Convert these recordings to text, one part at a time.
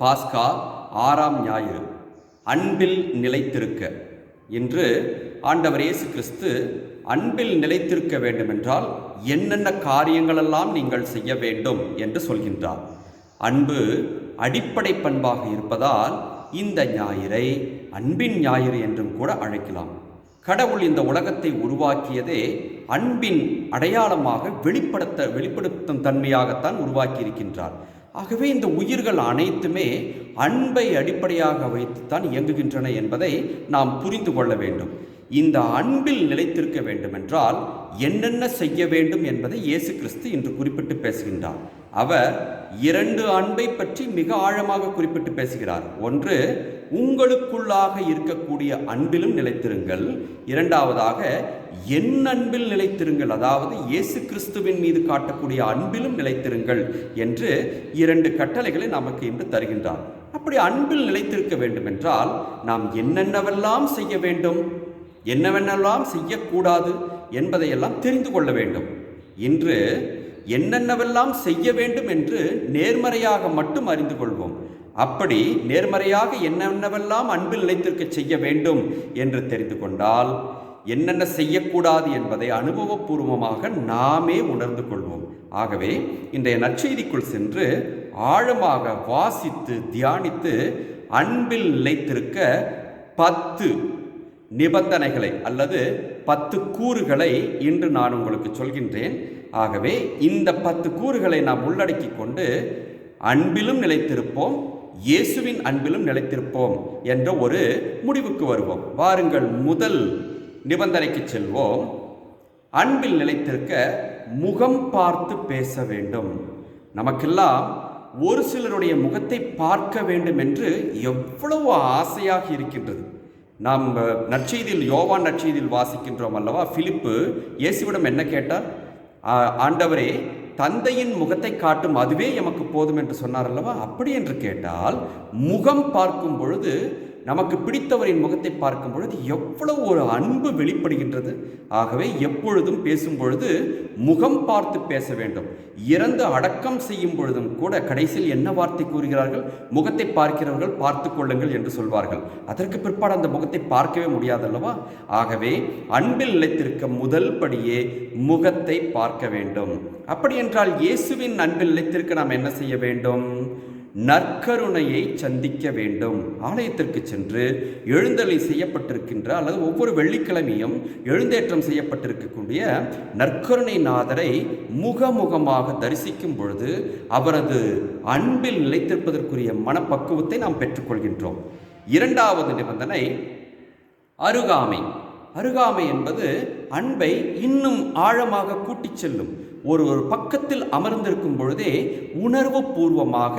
பாஸ்கா ஆறாம் ஞாயிறு. அன்பில் நிலைத்திருக்க என்று ஆண்டவர் இயேசு கிறிஸ்து அன்பில் நிலைத்திருக்க வேண்டுமென்றால் என்னென்ன காரியங்களெல்லாம் நீங்கள் செய்ய வேண்டும் என்று சொல்கின்றார். அன்பு அடிப்படை பண்பாக இருப்பதால் இந்த ஞாயிறை அன்பின் ஞாயிறு என்றும் கூட அழைக்கலாம். கடவுள் இந்த உலகத்தை உருவாக்கியதே அன்பின் அடையாளமாக வெளிப்படுத்த வெளிப்படுத்தும் தன்மையாகத்தான் உருவாக்கியிருக்கின்றார். ஆகவே இந்த உயிர்கள் அனைத்துமே அன்பை அடிப்படையாக வைத்துத்தான் இயங்குகின்றன என்பதை நாம் புரிந்து கொள்ள வேண்டும். இந்த அன்பில் நிலைத்திருக்க வேண்டுமென்றால் என்னென்ன செய்ய வேண்டும் என்பதை இயேசு கிறிஸ்து இன்று குறிப்பிட்டு பேசுகின்றார். அவர் இரண்டு அன்பை பற்றி மிக ஆழமாக குறிப்பிட்டு பேசுகிறார். ஒன்று உங்களுக்குள்ளாக இருக்கக்கூடிய அன்பிலும் நிலைத்திருங்கள். இரண்டாவதாக என் அன்பில் நிலைத்திருங்கள். அதாவது இயேசு கிறிஸ்துவின் மீது காட்டக்கூடிய அன்பிலும் நிலைத்திருங்கள் என்று இரண்டு கட்டளைகளை நமக்கு இன்று தருகின்றார். அப்படி அன்பில் நிலைத்திருக்க வேண்டுமென்றால் நாம் என்னென்னவெல்லாம் செய்ய வேண்டும் என்னவென்னெல்லாம் செய்யக்கூடாது என்பதையெல்லாம் தெரிந்து கொள்ள வேண்டும். இன்று என்னென்னவெல்லாம் செய்ய வேண்டும் என்று நேர்மறையாக மட்டும் அறிந்து கொள்வோம். அப்படி நேர்மறையாக என்னென்னவெல்லாம் அன்பில் நிலைத்திருக்க செய்ய வேண்டும் என்று தெரிந்து கொண்டால் என்னென்ன செய்யக்கூடாது என்பதை அனுபவபூர்வமாக நாமே உணர்ந்து கொள்வோம். ஆகவே இன்றைய நற்செய்திக்குள் சென்று ஆழமாக வாசித்து தியானித்து அன்பில் நிலைத்திருக்க பத்து நிபந்தனைகளை அல்லது பத்து கூறுகளை இன்று நான் உங்களுக்கு சொல்கின்றேன். ஆகவே இந்த பத்து கூறுகளை நாம் உள்ளடக்கி கொண்டு அன்பிலும் நிலைத்திருப்போம் இயேசுவின் அன்பிலும் நிலைத்திருப்போம் என்ற ஒரு முடிவுக்கு வருவோம். வாருங்கள் முதல் நிபந்தனைக்கு செல்வோம். அன்பில் நிலைத்திருக்க முகம் பார்த்து பேச வேண்டும். நமக்கெல்லாம் ஒரு சிலருடைய முகத்தை பார்க்க வேண்டும் என்று எவ்வளவு ஆசையாக இருக்கின்றது. நாம் நற்செய்தியில் யோவான் நற்செய்தியில் வாசிக்கின்றோம் அல்லவா? பிலிப்பு இயேசுவிடம் என்ன கேட்டார்? ஆண்டவரே தந்தையின் முகத்தை காட்டும் அதுவே எமக்கு போதும் என்று சொன்னார் அல்லவா? அப்படி என்று கேட்டால் முகம் பார்க்கும் பொழுது நமக்கு பிடித்தவரின் முகத்தை பார்க்கும் பொழுது எவ்வளவு ஒரு அன்பு வெளிப்படுகின்றது. ஆகவே எப்பொழுதும் பேசும் பொழுது முகம் பார்த்து பேச வேண்டும். இறந்து அடக்கம் செய்யும் பொழுதும் கூட கடைசியில் என்ன வார்த்தை கூறுகிறார்கள்? முகத்தை பார்க்கிறவர்கள் பார்த்து கொள்ளுங்கள் என்று சொல்வார்கள். அதற்கு பிற்பாடு அந்த முகத்தை பார்க்கவே முடியாதல்லவா? ஆகவே அன்பில் நிலைத்திருக்க முதல் படியே முகத்தை பார்க்க வேண்டும். அப்படி என்றால் இயேசுவின் அன்பில் நிலைத்திருக்க நாம் என்ன செய்ய வேண்டும்? நற்கருணையை சந்திக்க வேண்டும். ஆலயத்திற்கு சென்று எழுந்தலை செய்யப்பட்டிருக்கின்ற அல்லது ஒவ்வொரு வெள்ளிக்கிழமையும் எழுந்தேற்றம் செய்யப்பட்டிருக்கக்கூடிய நற்கருணை நாதரை முகமுகமாக தரிசிக்கும் பொழுது அவரது அன்பில் நிலைத்திருப்பதற்குரிய மனப்பக்குவத்தை நாம் பெற்றுக்கொள்கின்றோம். இரண்டாவது நிபந்தனை அருகாமை. அருகாமை என்பது அன்பை இன்னும் ஆழமாக கூட்டிச் செல்லும் ஒரு ஒரு பக்கத்தில் அமர்ந்திருக்கும் பொழுதே உணர்வு பூர்வமாக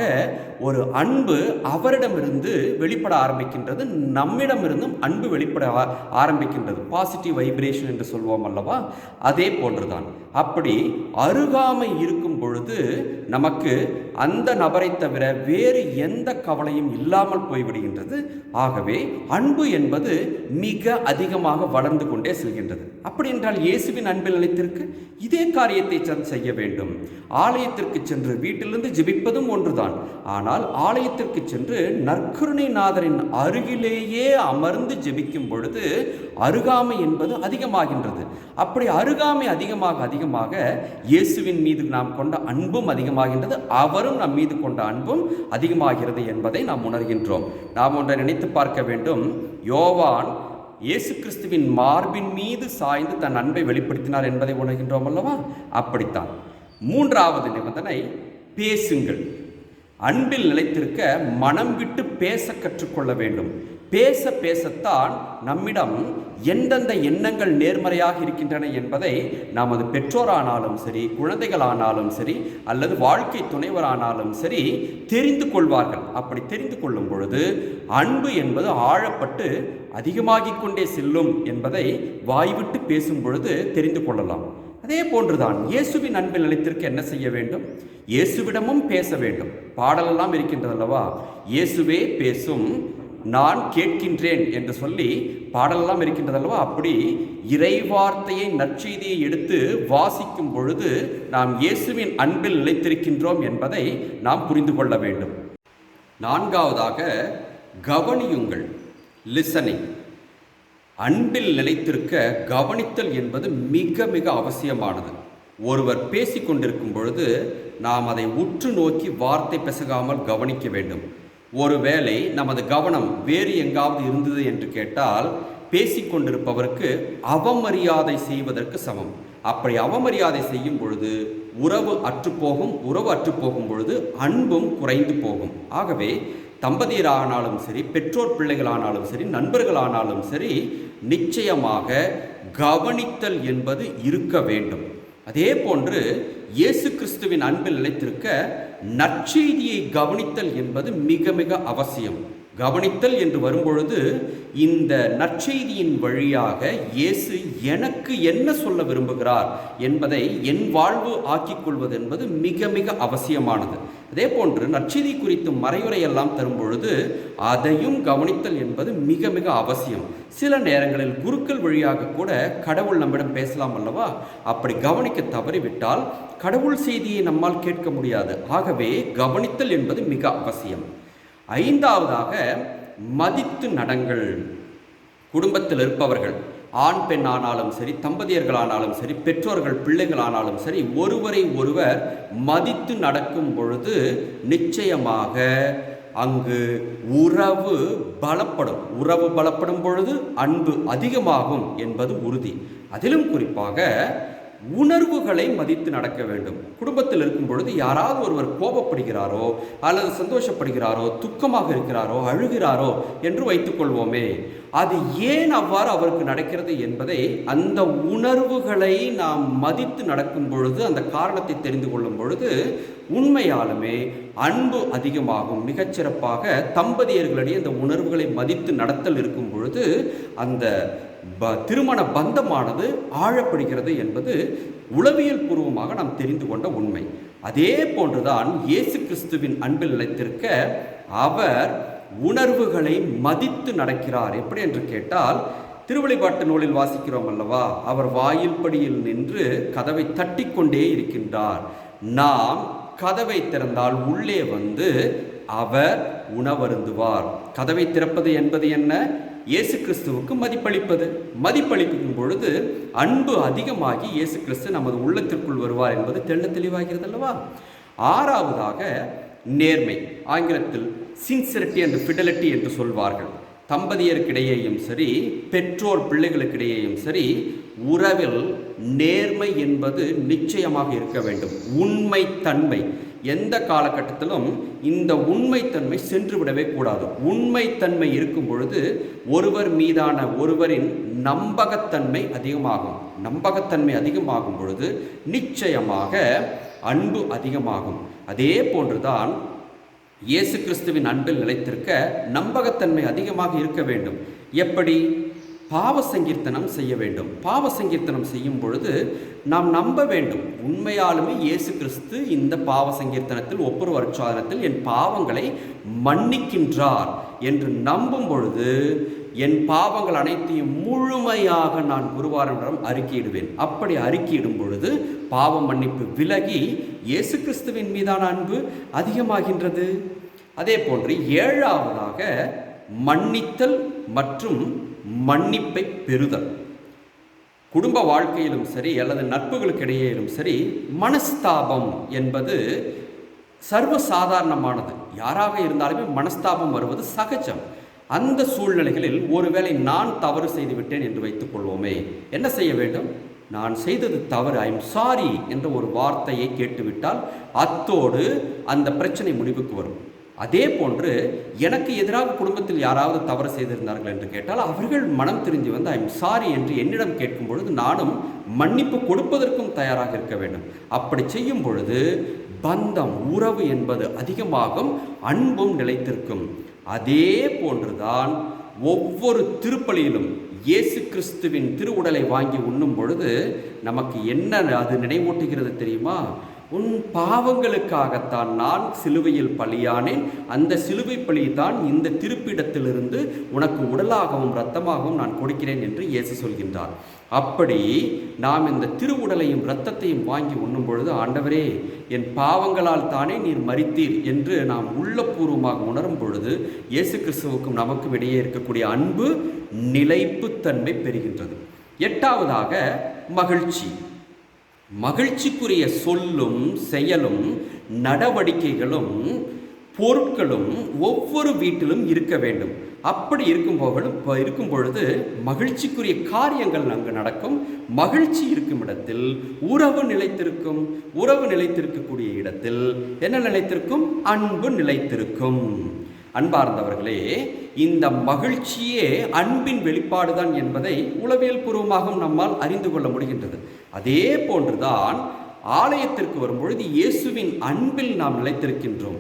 ஒரு அன்பு அவரிடமிருந்து வெளிப்பட ஆரம்பிக்கின்றது நம்மிடமிருந்தும் அன்பு வெளிப்பட ஆரம்பிக்கின்றது. பாசிட்டிவ் வைப்ரேஷன் என்று சொல்வோம் அல்லவா? அதே போன்றுதான். அப்படி அருகாமை இருக்கும் பொழுது நமக்கு அந்த நபரை தவிர வேறு எந்த கவலையும் இல்லாமல் போய்விடுகின்றது. ஆகவே அன்பு என்பது மிக அதிகமாக வளர்ந்து கொண்டே செல்கின்றது. அப்படி என்றால் இயேசுவின் அன்பில் நிலைத்திற்கு இதே காரியத்தை செய்ய வேண்டும். ஆலயத்திற்கு சென்று வீட்டிலிருந்து ஜெபிப்பதும் ஒன்றுதான். ஆனால் ஆலயத்திற்கு சென்று நற்கருணை நாதரின் அருகிலேயே அமர்ந்து ஜெபிக்கும் பொழுது அருகாமை என்பது அதிகமாகின்றது. அப்படி அருகாமை அதிகமாக அதிகமாக இயேசுவின் மீது நாம் கொண்ட அன்பும் அதிகமாக அதிகமாகின்றது. அவரும் நம் மீது கொண்ட அன்பும் அதிகமாகிறது என்பதை நாம் உணர்கின்றோம். நாம் ஒன்றை நினைத்து பார்க்க வேண்டும். யோவான் இயேசு கிறிஸ்துவின் மார்பின் மீது சாய்ந்து தன் அன்பை வெளிப்படுத்தினார் என்பதை உணர்கின்றோம் அல்லவா? அப்படித்தான். மூன்றாவது நிபந்தனை பேசுங்கள். அன்பில் நிலைத்திருக்க மனம் விட்டு பேச கற்றுக்கொள்ள வேண்டும். பேச பேசத்தான் நம்மிடம் எந்தெந்த எண்ணங்கள் நேர்மறையாக இருக்கின்றன என்பதை நமது பெற்றோரானாலும் சரி குழந்தைகளானாலும் சரி அல்லது வாழ்க்கை துணைவரானாலும் சரி தெரிந்து கொள்வார்கள். அப்படி தெரிந்து கொள்ளும் பொழுது அன்பு என்பது ஆழப்பட்டு அதிகமாகிக் கொண்டே செல்லும் என்பதை வாய்விட்டு பேசும் பொழுது தெரிந்து கொள்ளலாம். அதே போன்றுதான் இயேசுவின் அன்பில் நிலைத்திருக்க என்ன செய்ய வேண்டும்? இயேசுவிடமும் பேச வேண்டும். பாடலெல்லாம் இருக்கின்றதல்லவா? இயேசுவே பேசும் நான் கேட்கின்றேன் என்று சொல்லி பாடலெல்லாம் இருக்கின்றதல்லவா? அப்படி இறைவார்த்தையை நற்செய்தியை எடுத்து வாசிக்கும் பொழுது நாம் இயேசுவின் அன்பில் நிலைத்திருக்கின்றோம் என்பதை நாம் புரிந்து கொள்ள வேண்டும். நான்காவதாக கவனியுங்கள் லிசனிங் அன்பில் நிலைத்திருக்க கவனித்தல் என்பது மிக மிக அவசியமானது. ஒருவர் பேசிக் கொண்டிருக்கும் பொழுது நாம் அதை உற்று நோக்கி வார்த்தை பெசகாமல் கவனிக்க வேண்டும். ஒருவேளை நமது கவனம் வேறு எங்காவது இருந்தது என்று கேட்டால் பேசிக்கொண்டிருப்பவருக்கு அவமரியாதை செய்வதற்கு சமம். அப்படி அவமரியாதை செய்யும் பொழுது உறவு அற்றுப்போகும் உறவு அற்றுப்போகும் பொழுது அன்பும் குறைந்து போகும். ஆகவே தம்பதியரானாலும் சரி பெற்றோர் பிள்ளைகளானாலும் சரி நண்பர்களானாலும் சரி நிச்சயமாக கவனித்தல் என்பது இருக்க வேண்டும். அதே போன்று இயேசு கிறிஸ்துவின் அன்பில் நிலைத்திருக்க நற்செய்தியை கவனித்தல் என்பது மிக மிக அவசியம். கவனித்தல் என்று வரும்பொழுது இந்த நற்செய்தியின் வழியாக இயேசு எனக்கு என்ன சொல்ல விரும்புகிறார் என்பதை என் வாழ்வு ஆக்கிக் கொள்வது என்பது மிக மிக அவசியமானது. அதே போன்று நற்செய்தி குறித்து மறைவுரையெல்லாம் தரும் பொழுது அதையும் கவனித்தல் என்பது மிக மிக அவசியம். சில நேரங்களில் குருக்கள் வழியாக கூட கடவுள் நம்மிடம் பேசலாம் அல்லவா? அப்படி கவனிக்க தவறிவிட்டால் கடவுள் செய்தியை நம்மால் கேட்க முடியாது. ஆகவே கவனித்தல் என்பது மிக அவசியம். ஐந்தாவதாக மதித்து நடங்கள். குடும்பத்தில் இருப்பவர்கள் ஆண் பெண் ஆனாலும் சரி தம்பதியர்களானாலும் சரி பெற்றோர்கள் பிள்ளைகளானாலும் சரி ஒருவரை ஒருவர் மதித்து நடக்கும் பொழுது நிச்சயமாக அங்கு உறவு பலப்படும். உறவு பலப்படும் பொழுது அன்பு அதிகமாகும் என்பது உறுதி. அதிலும் குறிப்பாக உணர்வுகளை மதித்து நடக்க வேண்டும். குடும்பத்தில் இருக்கும் பொழுது யாராவது ஒருவர் கோபப்படுகிறாரோ அல்லது சந்தோஷப்படுகிறாரோ துக்கமாக இருக்கிறாரோ அழுகிறாரோ என்று வைத்துக்கொள்வோமே அது ஏன் அவ்வாறு அவருக்கு நடக்கிறது என்பதை அந்த உணர்வுகளை நாம் மதித்து நடக்கும் பொழுது அந்த காரணத்தை தெரிந்து கொள்ளும் பொழுது உண்மையாலுமே அன்பு அதிகமாகும். மிகச்சிறப்பாக தம்பதியர்களிடையே அந்த உணர்வுகளை மதித்து நடத்தல் இருக்கும் பொழுது அந்த ப திருமண பந்தமானது ஆழப்படுகிறது என்பது உளவியல் பூர்வமாக நாம் தெரிந்து கொண்ட உண்மை. அதே போன்றுதான் இயேசு கிறிஸ்துவின் அன்பில் நிலைத்திருக்க அவர் உணர்வுகளை மதித்து நடக்கிறார். எப்படி என்று கேட்டால் திருவழிபாட்டு நூலில் வாசிக்கிறோம் அல்லவா? அவர் வாயில் படியில் நின்று கதவை தட்டிக்கொண்டே இருக்கின்றார். நாம் கதவை திறந்தால் உள்ளே வந்து அவர் உணவருந்துவார். கதவை திறப்பது என்பது என்ன? இயேசு கிறிஸ்துவுக்கு மதிப்பளிப்பது. மதிப்பளிக்கும் பொழுது அன்பு அதிகமாகி இயேசு கிறிஸ்து நமது உள்ளத்திற்குள் வருவார் என்பது தெள்ள தெளிவாகிறது அல்லவா? ஆறாவதாக நேர்மை. ஆங்கிலத்தில் சின்சிரிட்டி அண்ட் ஃபிடலிட்டி என்று சொல்வார்கள். தம்பதியருக்கிடையேயும் சரி பெற்றோர் பிள்ளைகளுக்கிடையேயும் சரி உறவில் நேர்மை என்பது நிச்சயமாக இருக்க வேண்டும். உண்மை தன்மை எந்த காலகட்டத்திலும் இந்த உண்மைத்தன்மை சென்று விடவே கூடாது. உண்மைத்தன்மை இருக்கும் பொழுது ஒருவர் மீதான ஒருவரின் நம்பகத்தன்மை அதிகமாகும். நம்பகத்தன்மை அதிகமாகும் பொழுது நிச்சயமாக அன்பு அதிகமாகும். அதே போன்றுதான் இயேசு கிறிஸ்துவின் அன்பில் நிலைத்திருக்க நம்பகத்தன்மை அதிகமாக இருக்க வேண்டும். எப்படி? பாவ சங்கீர்த்தனம் செய்ய வேண்டும். பாவ சங்கீர்த்தனம் செய்யும் பொழுது நாம் நம்ப வேண்டும். உண்மையாலுமே இயேசு கிறிஸ்து இந்த பாவ சங்கீர்த்தனத்தில் ஒவ்வொரு வருட்சாதனத்தில் என் பாவங்களை மன்னிக்கின்றார் என்று நம்பும் பொழுது என் பாவங்கள் அனைத்தையும் முழுமையாக நான் குருவாரனிடம் அறிக்கையிடுவேன். அப்படி அறிக்கையிடும் பொழுது பாவ மன்னிப்பு விலகி இயேசு கிறிஸ்துவின் மீதான அன்பு அதிகமாகின்றது. அதே போன்று ஏழாவதாக மன்னித்தல் மற்றும் மன்னிப்பை பெறுதல். குடும்ப வாழ்க்கையிலும் சரி அல்லது நட்புகளுக்கிடையிலும் சரி மனஸ்தாபம் என்பது சர்வ சாதாரணமானது யாராக இருந்தாலுமே மனஸ்தாபம் வருவது சகஜம். அந்த சூழ்நிலைகளில் ஒருவேளை நான் தவறு செய்து விட்டேன் என்று வைத்துக் கொள்வோமே. என்ன செய்ய வேண்டும்? நான் செய்தது தவறு ஐ எம் சாரி என்ற ஒரு வார்த்தையை கேட்டுவிட்டால் அத்தோடு அந்த பிரச்சனை முடிவுக்கு வரும். அதே போன்று எனக்கு எதிராக குடும்பத்தில் யாராவது தவறு செய்திருந்தார்கள் என்று கேட்டால் அவர்கள் மனம் திருந்தி வந்து ஐம் சாரி என்று என்னிடம் கேட்கும் பொழுது நானும் மன்னிப்பு கொடுப்பதற்கும் தயாராக இருக்க வேண்டும். அப்படி செய்யும் பொழுது பந்தம் உறவு என்பது அதிகமாகும் அன்பும் நிலைத்திருக்கும். அதே போன்றுதான் ஒவ்வொரு திருப்பலியிலும் இயேசு கிறிஸ்துவின் திருவுடலை வாங்கி உண்ணும் பொழுது நமக்கு என்ன அது நினைவூட்டுகிறது தெரியுமா? உன் பாவங்களுக்காகத்தான் நான் சிலுவையில் பலியானேன். அந்த சிலுவை பலி தான் இந்த திருப்பிடத்திலிருந்து உனக்கு உடலாகவும் இரத்தமாகவும் நான் கொடுக்கிறேன் என்று இயேசு சொல்கின்றார். அப்படி நாம் இந்த திருவுடலையும் இரத்தத்தையும் வாங்கி உண்ணும் பொழுது ஆண்டவரே என் பாவங்களால் தானே நீர் மறித்தீர் என்று நாம் உள்ளபூர்வமாக உணரும் பொழுது இயேசு கிறிஸ்துவுக்கும் நமக்கும் இடையே இருக்கக்கூடிய அன்பு நிலைப்புத்தன்மை பெறுகின்றது. எட்டாவதாக மகிழ்ச்சி. மகிழ்ச்சிக்குரிய சொல்லும் செயலும் நடவடிக்கைகளும் பொருட்களும் ஒவ்வொரு வீட்டிலும் இருக்க வேண்டும். அப்படி இருக்கும் போது இருக்கும் பொழுது மகிழ்ச்சிக்குரிய காரியங்கள் அங்கு நடக்கும். மகிழ்ச்சி இருக்கும் இடத்தில் உறவு நிலைத்திருக்கும். உறவு நிலைத்திருக்கக்கூடிய இடத்தில் என்ன நிலைத்திருக்கும்? அன்பு நிலைத்திருக்கும். அன்பார்ந்தவர்களே இந்த மகிழ்ச்சியே அன்பின் வெளிப்பாடுதான் என்பதை உளவியல் பூர்வமாகவும் நம்மால் அறிந்து கொள்ள முடிகின்றது. அதே போன்றுதான் ஆலயத்திற்கு வரும்பொழுது இயேசுவின் அன்பில் நாம் நிலைத்திருக்கின்றோம்.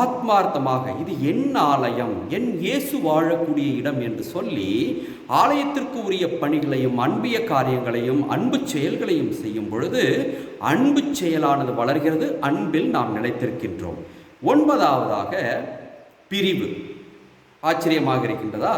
ஆத்மார்த்தமாக இது என் ஆலயம் என் இயேசு வாழக்கூடிய இடம் என்று சொல்லி ஆலயத்திற்கு உரிய பணிகளையும் அன்பிய காரியங்களையும் அன்பு செயல்களையும் செய்யும் பொழுது அன்பு செயலானது வளர்கிறது அன்பில் நாம் நிலைத்திருக்கின்றோம். ஒன்பதாவதாக பிரிவு. ஆச்சரியமாக இருக்கின்றதா?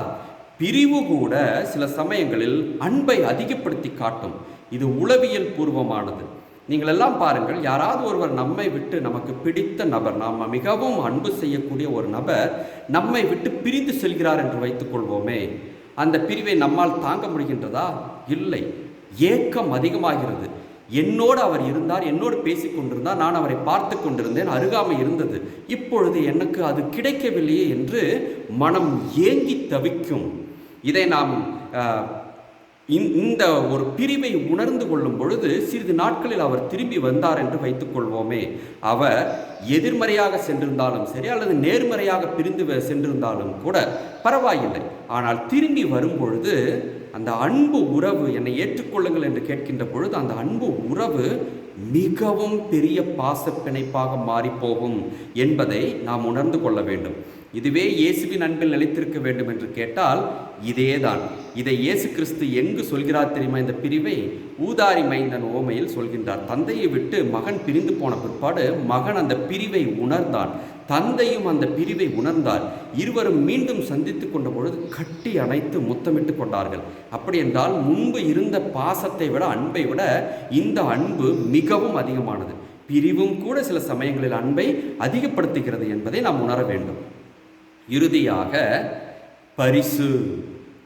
பிரிவு கூட சில சமயங்களில் அன்பை அதிகப்படுத்தி காட்டும். இது உளவியல் பூர்வமானது. நீங்கள் எல்லாம் பாருங்கள் யாராவது ஒருவர் நம்மை விட்டு நமக்கு பிடித்த நபர் நாம் மிகவும் அன்பு செய்யக்கூடிய ஒரு நபர் நம்மை விட்டு பிரிந்து செல்கிறார் என்று வைத்துக்கொள்வோமே அந்த பிரிவை நம்மால் தாங்க முடிகின்றதா? இல்லை. ஏக்கம் அதிகமாகிறது. என்னோடு அவர் இருந்தார் என்னோடு பேசி கொண்டிருந்தார் நான் அவரை பார்த்து கொண்டிருந்தேன் அருகாமை இருந்தது. இப்பொழுது எனக்கு அது கிடைக்கவில்லையே என்று மனம் ஏங்கி தவிக்கும். இதை நாம் இந்த- ஒரு பிரிவை உணர்ந்து கொள்ளும் பொழுது சிறிது நாட்களில் அவர் திரும்பி வந்தார் என்று வைத்துக்கொள்வோமே அவர் எதிர்மறையாக சென்றிருந்தாலும் சரி அல்லது நேர்மறையாக பிரிந்து சென்றிருந்தாலும் கூட பரவாயில்லை. ஆனால் திரும்பி வரும் பொழுது அந்த அன்பு உறவு என்னை ஏற்றுக்கொள்ளுங்கள் என்று கேட்கின்ற பொழுது அந்த அன்பு உறவு மிகவும் பெரிய பாசப்பிணைப்பாக மாறிப்போகும் என்பதை நாம் உணர்ந்து கொள்ள வேண்டும். இதுவே இயேசுவின் அன்பில் நிலைத்திருக்க வேண்டும் என்று கேட்டால் இதேதான். இதை இயேசு கிறிஸ்து எங்கு சொல்கிறார் தெரியுமா? இந்த பிரிவை ஊதாரி மைந்தன் ஓமையில் சொல்கின்றார். தந்தையை விட்டு மகன் பிரிந்து போன பிற்பாடு மகன் அந்த பிரிவை உணர்ந்தான். தந்தையும் அந்த பிரிவை உணர்ந்தார். இருவரும் மீண்டும் சந்தித்து கொண்ட பொழுது கட்டி அணைத்து முத்தமிட்டு கொண்டார்கள். அப்படி என்றால் முன்பு இருந்த பாசத்தை விட அன்பை விட இந்த அன்பு மிகவும் அதிகமானது. பிரிவும் கூட சில சமயங்களில் அன்பை அதிகப்படுத்துகிறது என்பதை நாம் உணர வேண்டும். இறுதியாக பரிசு.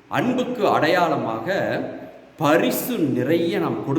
அன்புக்கு அடையாளமாக பரிசு நிறைய நாம் கொடு